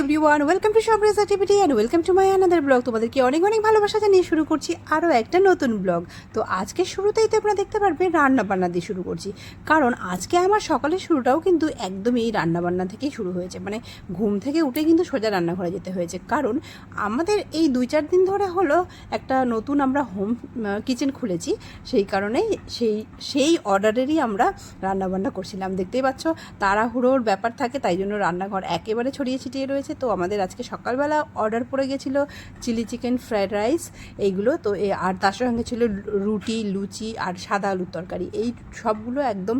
Everyone welcome to সবরেজ activity and welcome to my another blog তোমাদেরকে অনেক অনেক ভালোবাসা জানিয়ে শুরু করছি আরও একটা নতুন ব্লগ তো আজকে শুরুতেই তো আপনারা দেখতে পারবে রান্না বান্না দিয়ে শুরু করছি। কারণ আজকে আমার সকালের শুরুটাও কিন্তু একদমই রান্না বান্না থেকেই শুরু হয়েছে। মানে ঘুম থেকে উঠে কিন্তু সোজা রান্নাঘরে যেতে হয়েছে। কারণ আমাদের এই দুই চার দিন ধরে হলো একটা নতুন আমরা হোম কিচেন খুলেছি। সেই কারণেই সেই সেই অর্ডারেরই আমরা রান্নাবান্না করছিলাম। দেখতেই পাচ্ছ, তাড়াহুড়োর ব্যাপার থাকে, তাই জন্য রান্নাঘর একেবারে ছড়িয়ে ছিটিয়ে রয়েছে। তো আমাদের আজকে সকালবেলা অর্ডার পড়ে গেছিল চিলি চিকেন ফ্রায়েড রাইস এইগুলো। তো আর তার সঙ্গে ছিল রুটি, লুচি আর সাদা আলুর তরকারি। এই সবগুলো একদম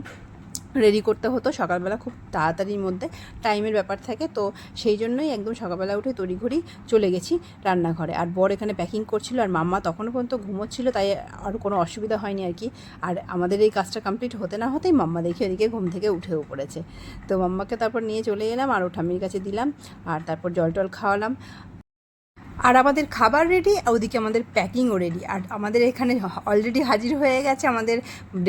রেডি করতে হতো সকালবেলা খুব তাড়াতাড়ির মধ্যে। টাইমের ব্যাপার থাকে, তো সেই জন্যই একদম সকালবেলা উঠে তড়িঘড়ি চলে গেছি রান্নাঘরে। আর বর এখানে প্যাকিং করছিল, আর মাম্মা তখনও পর্যন্ত ঘুমোচ্ছিল, তাই আর কোনো অসুবিধা হয়নি আর কি। আর আমাদের এই কাজটা কমপ্লিট হতে না হতেই মাম্মা দেখি ওদিকে ঘুম থেকে উঠেও পড়েছে। তো মাম্মাকে তারপর নিয়ে চলে এলাম, আর ও ঠাম্মির কাছে দিলাম, আর তারপর জল টল খাওয়ালাম। আর আমাদের খাবার রেডি ওদিকে আমাদের প্যাকিংও রেডি আর আমাদের এখানে অলরেডি হাজির হয়ে গেছে আমাদের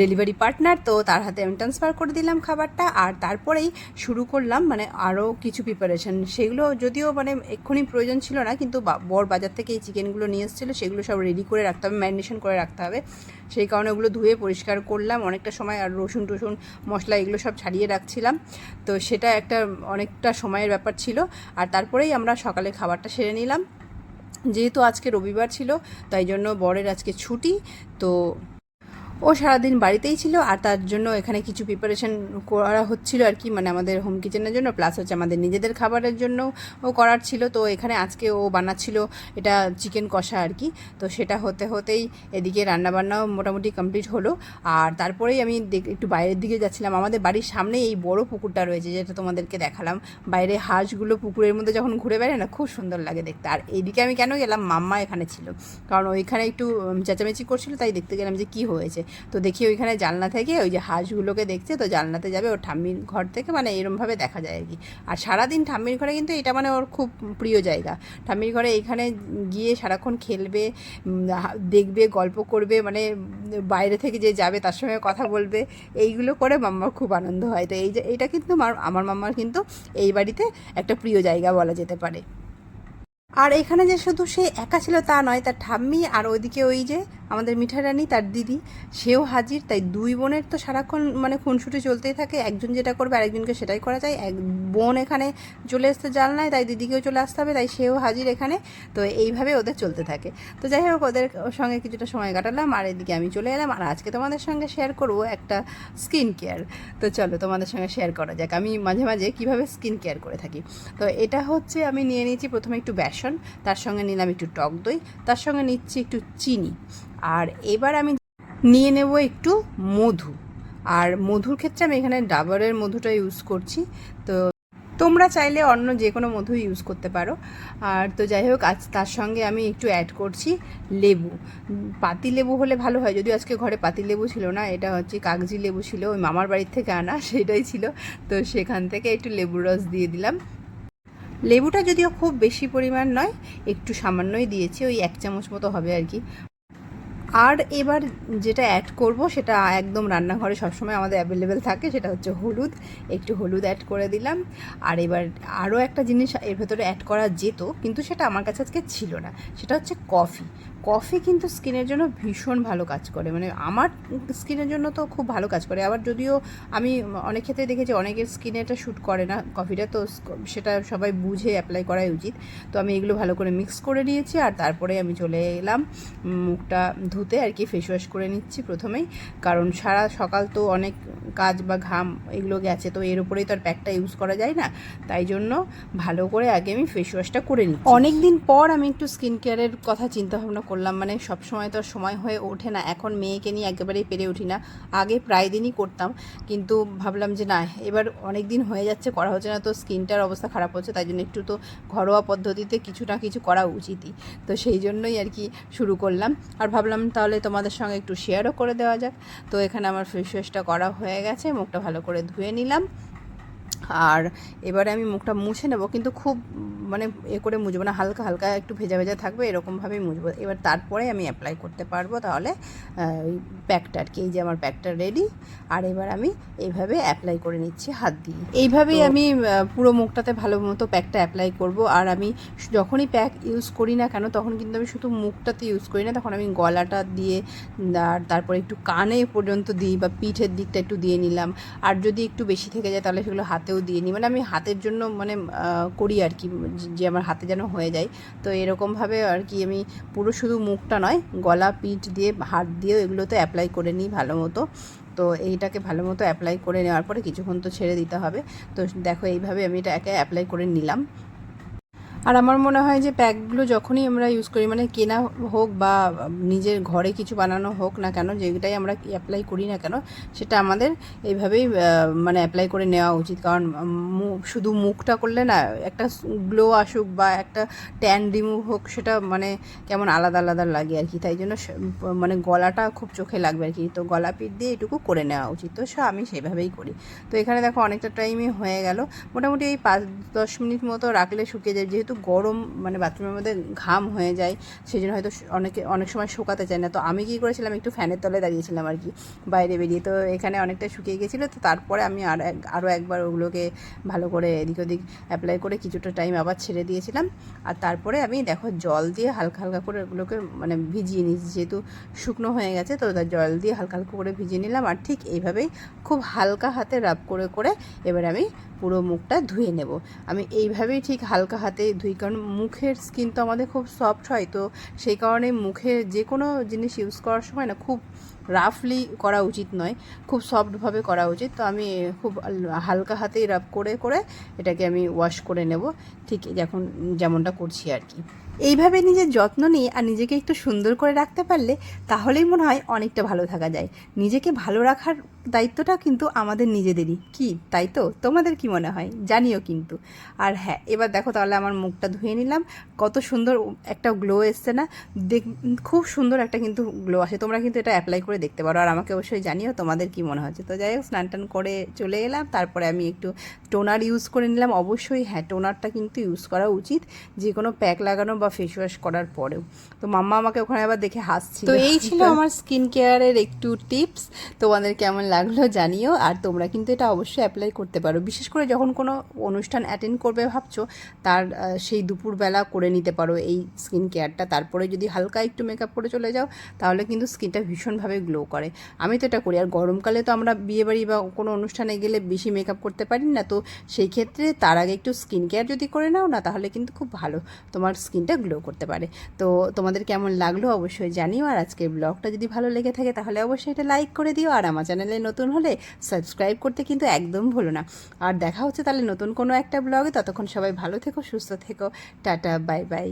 ডেলিভারি পার্টনার তো তার হাতে আমি ট্রান্সফার করে দিলাম খাবারটা। আর তারপরেই শুরু করলাম মানে আরও কিছু প্রিপারেশন সেগুলো যদিও মানে এক্ষুনি প্রয়োজন ছিল না, কিন্তু বর বাজার থেকে এই চিকেনগুলো নিয়ে এসেছিল, সেগুলো সব রেডি করে রাখতে হবে ম্যারিনেশন করে রাখতে হবে। সেই কারণে ওগুলো ধুয়ে পরিষ্কার করলাম। অনেকটা সময় আর রসুন টসুন, মশলা এগুলো সব ছাড়িয়ে রাখছিলাম। তো সেটা একটা অনেকটা সময়ের ব্যাপার ছিল। আর তারপরেই আমরা সকালে খাবারটা সেরে নিলাম। যেহেতু আজকে রবিবার ছিল তাই জন্য বরের আজকে ছুটি তো ও সারাদিন বাড়িতেই ছিল আর তার জন্য এখানে কিছু প্রিপারেশন করা হচ্ছিল আর কি মানে আমাদের হোম কিচেনের জন্য প্লাস হচ্ছে আমাদের নিজেদের খাবারের জন্য ও করার ছিল। তো এখানে আজকে ও বানাচ্ছিল এটা চিকেন কষা আর কি। তো সেটা হতে হতেই এদিকে রান্নাবান্নাও মোটামুটি কমপ্লিট হলো। আর তারপরেই আমি একটু বাইরের দিকে যাচ্ছিলাম। আমাদের বাড়ির সামনে এই বড় পুকুরটা রয়েছে, যেটা তোমাদেরকে দেখালাম। বাইরে হাঁসগুলো পুকুরের মধ্যে যখন ঘুরে বেড়ায় না, খুব সুন্দর লাগে দেখতে। আর এইদিকে আমি কেন গেলাম? মাম্মা এখানে ছিল। কারণ ওইখানে একটু চেঁচামেচি করছিল, তাই দেখতে গেলাম যে কি হয়েছে। তো দেখি ওইখানে জানলা থেকে ওই যে হাঁসগুলোকে দেখছে, তো জানলাতে যাবে ওর ঠাম্মির ঘর থেকে মানে এরমভাবে দেখা যায় আর কি। আর সারাদিন ঠাম্মির ঘরে কিন্তু এটা মানে ওর খুব প্রিয় জায়গা। ঠাম্মির ঘরে এইখানে গিয়ে সারাক্ষণ খেলবে দেখবে, গল্প করবে মানে বাইরে থেকে যে যাবে তার সঙ্গে কথা বলবে, এইগুলো করে মাম্মার খুব আনন্দ হয়। তো এই যে এইটা কিন্তু আমার মাম্মার কিন্তু এই বাড়িতে একটা প্রিয় জায়গা বলা যেতে পারে। আর এখানে যে শুধু সে একা ছিল তা নয়, তার ঠাম্মি আর ওইদিকে ওই যে আমাদের মিঠা রানী, তার দিদি, সেও হাজির, তাই দুই বোনের তো সারাক্ষণ মানে খুনসুটি চলতেই থাকে। একজন যেটা করবে, আরেকজনকে সেটাই করা যায়। এক বোন এখানে চলে আসতে জানলায় তাই দিদিকেও চলে আসতে হবে, তাই সেও হাজির এখানে। তো এইভাবে ওদের চলতে থাকে। তো যাই হোক, ওদের সঙ্গে কিছুটা সময় কাটালাম, আর এদিকে আমি চলে এলাম। আর আজকে তোমাদের সঙ্গে শেয়ার করব একটা স্কিন কেয়ার তো চলো, তোমাদের সঙ্গে শেয়ার করা যাক। আমি মাঝে মাঝে কীভাবে স্কিন কেয়ার করে থাকি। তো এটা হচ্ছে, আমি নিয়ে নিয়েছি প্রথমে একটু বেসন, তার সঙ্গে নিলাম একটু টক দই, তার সঙ্গে নিচ্ছি একটু চিনি। আর এবার আমি নিয়ে নেব একটু মধু। আর মধুর ক্ষেত্রে আমি এখানে ডাবরের মধুটা ইউজ করছি। তো তোমরা চাইলে অন্য যে কোনো মধু ইউজ করতে পারো। আর তো যাই হোক, আজ তার সঙ্গে আমি একটু অ্যাড করছি লেবু। পাতি লেবু হলে ভালো হয়, যদিও আজকে ঘরে পাতি লেবু ছিল না, এটা হচ্ছে কাগজি লেবু ছিল, ওই মামার বাড়ির থেকে আনা, সেটাই ছিল। তো সেখান থেকে একটু লেবুর রস দিয়ে দিলাম। লেবুটা যদিও খুব বেশি পরিমাণ নয়, একটু সামান্যই দিয়েছি, ওই এক চামচ মতো হবে আর কি। আর এবার যেটা অ্যাড করব, সেটা একদম রান্নাঘরে সবসময় আমাদের অ্যাভেলেবেল থাকে, সেটা হচ্ছে হলুদ। একটু হলুদ অ্যাড করে দিলাম। আর এবার আরও একটা জিনিস এর ভেতরে অ্যাড করা যেত, কিন্তু সেটা আমার কাছে আজকে ছিল না। সেটা হচ্ছে কফি কফি কিন্তু স্কিনের জন্য ভীষণ ভালো কাজ করে। মানে আমার স্কিনের জন্য তো খুব ভালো কাজ করে। আবার যদিও আমি অনেক ক্ষেত্রে দেখেছি, অনেকের স্কিনে এটা শ্যুট করে না। কফিটা তো সেটা সবাই বুঝে অ্যাপ্লাই করাই উচিত। তো আমি এগুলো ভালো করে মিক্স করে নিয়েছি, আর তারপরে আমি চলে এলাম। মুখটা ধুতে আর কি ফেস ওয়াশ করে নিচ্ছি প্রথমেই। কারণ সারা সকাল তো অনেক কাজ বা ঘাম এগুলো গেছে, তো এর উপরেই তো আর প্যাকটা ইউজ করা যায় না। তাই জন্য ভালো করে আগে আমি ফেস ওয়াশটা করে নিই অনেক দিন পর আমি একটু স্কিন কেয়ারের কথা চিন্তা ভাবনা করলাম মানে সব সময় তো সময় হয়ে ওঠে না। এখন মেয়েকে নিয়ে একেবারেই পেরে উঠি না। আগে প্রায় দিনই করতাম, কিন্তু ভাবলাম যে না, এবার অনেক দিন হয়ে যাচ্ছে, করা হচ্ছে না, তো স্কিনটার অবস্থা খারাপ হচ্ছে, তাই জন্য একটু তো ঘরোয়া পদ্ধতিতে কিছু না কিছু করা উচিতই। তো সেই জন্যই আর কি শুরু করলাম। আর ভাবলাম তাহলে তোমাদের সঙ্গে একটু শেয়ারও করে দেওয়া যাক। তো এখানে আমার ফেস ওয়াশটা করা হয়ে গেছে, মুখটা ভালো করে ধুয়ে নিলাম। আর এবারে আমি মুখটা মুছে নেব কিন্তু খুব মানে এ করে মুছবো না হালকা হালকা একটু ভেজা ভেজা থাকবে এরকমভাবেই মুছবো। এবার তারপরে আমি অ্যাপ্লাই করতে পারব তাহলে ওই প্যাকটা আর কি এই যে আমার প্যাকটা রেডি আর এবার আমি এইভাবে অ্যাপ্লাই করে নিচ্ছি হাত দিয়ে। এইভাবেই আমি পুরো মুখটাতে ভালো মতো প্যাকটা অ্যাপ্লাই করব আর আমি যখনই প্যাক ইউজ করি না কেন তখন কিন্তু আমি শুধু মুখটাতে ইউজ করি না তখন আমি গলাটা দিয়ে আর তারপরে একটু কানে পর্যন্ত দিই বা পিঠের দিকটা একটু দিয়ে নিলাম। আর যদি একটু বেশি থেকে যায় তাহলে সেগুলো হাতেও দিয়ে নিই মানে আমি হাতের জন্য মানে করি আর কি, যে আমার হাতে যেন হয়ে যায়। তো এরকমভাবে আর কি আমি পুরো শুধু মুখটা নয়, গলা, পিঠ দিয়ে, হাত দিয়েও এগুলো তো অ্যাপ্লাই করে নিই ভালো মতো তো এইটাকে ভালো মতো অ্যাপ্লাই করে নেওয়ার পরে কিছুক্ষণ তো ছেড়ে দিতে হবে। তো দেখো এইভাবে আমি এটা একে অ্যাপ্লাই করে নিলাম। আর আমার মনে হয় যে প্যাকগুলো যখনই আমরা ইউজ করি মানে কেনা হোক বা নিজের ঘরে কিছু বানানো হোক না কেন, যেটাই আমরা অ্যাপ্লাই করি না কেন, সেটা আমাদের এইভাবেই মানে অ্যাপ্লাই করে নেওয়া উচিত। কারণ শুধু মুখটা করলে না, একটা গ্লো আসুক বা একটা ট্যান রিমুভ হোক, সেটা মানে কেমন আলাদা আলাদা লাগে আর কি। তাই জন্য মানে গলাটা খুব চোখে লাগবে আর কি। তো গলা পিঠ দিয়ে এটুকু করে নেওয়া উচিত। তো সে, আমি সেভাবেই করি। তো এখানে দেখো অনেকটা টাইমই হয়ে গেল। মোটামুটি এই পাঁচ দশ মিনিট মতো রাখলে শুকিয়ে যায়। যেহেতু গরম মানে বাথরুমের মধ্যে ঘাম হয়ে যায় সেই জন্য হয়তো অনেকে, অনেক সময় শুকাতে চায় না। তো আমি কী করেছিলাম, একটু ফ্যানের তলে দাঁড়িয়েছিলাম আর কি, বাইরে বেরিয়ে। তো এখানে অনেকটা শুকিয়ে গেছিল, তো তারপরে আমি আর আরও একবার ওগুলোকে ভালো করে এদিক ওদিক অ্যাপ্লাই করে কিছুটা টাইম আবার ছেড়ে দিয়েছিলাম। আর তারপরে আমি দেখো জল দিয়ে হালকা হালকা করে ওগুলোকে মানে ভিজিয়ে নিয়েছি, যেহেতু শুকনো হয়ে গেছে, তো জল দিয়ে হালকা হালকা করে ভিজিয়ে নিলাম। আর ঠিক এইভাবেই খুব হালকা হাতে রাব করে করে এবার আমি পুরো মুখটা ধুয়ে নেব। আমি এইভাবেই ঠিক হালকা হাতে ধুই কারণ মুখের স্কিন তো আমাদের খুব সফট হয়, তো সেই কারণে মুখে যে কোনো জিনিস ইউজ করার সময় না খুব রাফলি করা উচিত নয়, খুব সফটভাবে করা উচিত। তো আমি খুব হালকা হাতেই রাফ করে করে এটাকে আমি ওয়াশ করে নেব। ঠিক যখন যেমনটা করছি আর কি। এইভাবে নিজের যত্ন নিয়ে আর নিজেকে একটু সুন্দর করে রাখতে পারলে তাহলেই মনে হয় অনেকটা ভালো থাকা যায়। নিজেকে ভালো রাখার দায়িত্বটা কিন্তু আমাদের নিজেদেরই। কি? তাই তো? তোমাদের কি মনে হয়? জানিও কিন্তু। আর হ্যাঁ এবার দেখো তাহলে আমার মুখটা ধুয়ে নিলাম। কত সুন্দর একটা গ্লো এসছে না? দেখ খুব সুন্দর একটা কিন্তু গ্লো আসে। তোমরা কিন্তু এটা অ্যাপ্লাই করে দেখতে পারো। আর আমাকে অবশ্যই জানিও তোমাদের কি মনে হচ্ছে। তো যাই হোক স্নান টান করে চলে এলাম। তারপরে আমি একটু টোনার ইউজ করে নিলাম। অবশ্যই হ্যাঁ টোনারটা কিন্তু ইউজ করা উচিত। যে কোনো প্যাক লাগানো বা ফেস ওয়াশ করার পরেও। তো মাম্মা আমাকে ওখানে আবার দেখে হাসছিল। তো এই ছিল আমার স্কিন কেয়ারের একটু টিপস তোমাদের কেমন লাগল, জানিও। আর তোমরা কিন্তু এটা অবশ্যই অ্যাপ্লাই করতে পারো। বিশেষ করে যখন কোনো অনুষ্ঠান অ্যাটেন্ড করবে ভাবছ, তার সেই দুপুরবেলা করে নিতে পারো এই স্কিন কেয়ারটা তারপরে যদি হালকা একটু মেকআপ করে চলে যাও, তাহলে কিন্তু স্কিনটা ভীষণভাবে গ্লো করে। আমি তো এটা করি। আর গরমকালে তো আমরা বিয়েবাড়ি বা কোনো অনুষ্ঠানে গেলে বেশি মেকআপ করতে পারি না। তো সেই ক্ষেত্রে তার আগে একটু স্কিন কেয়ার যদি করে নাও না, তাহলে কিন্তু খুব ভালো। তোমার স্কিনটা গ্লো করতে পারে। তো তোমাদের কেমন লাগল অবশ্যই জানিও। আর আজকের ব্লগটা যদি ভালো লেগে থাকে, তাহলে অবশ্যই এটা লাইক করে দিও। আর আমার চ্যানেলে নতুন হলে সাবস্ক্রাইব করতে কিন্তু একদম ভুলো না। আর দেখা হচ্ছে তাহলে নতুন কোনো একটা ব্লগে। ততক্ষণ সবাই ভালো থেকো, সুস্থ থেকো। Tata, bye bye.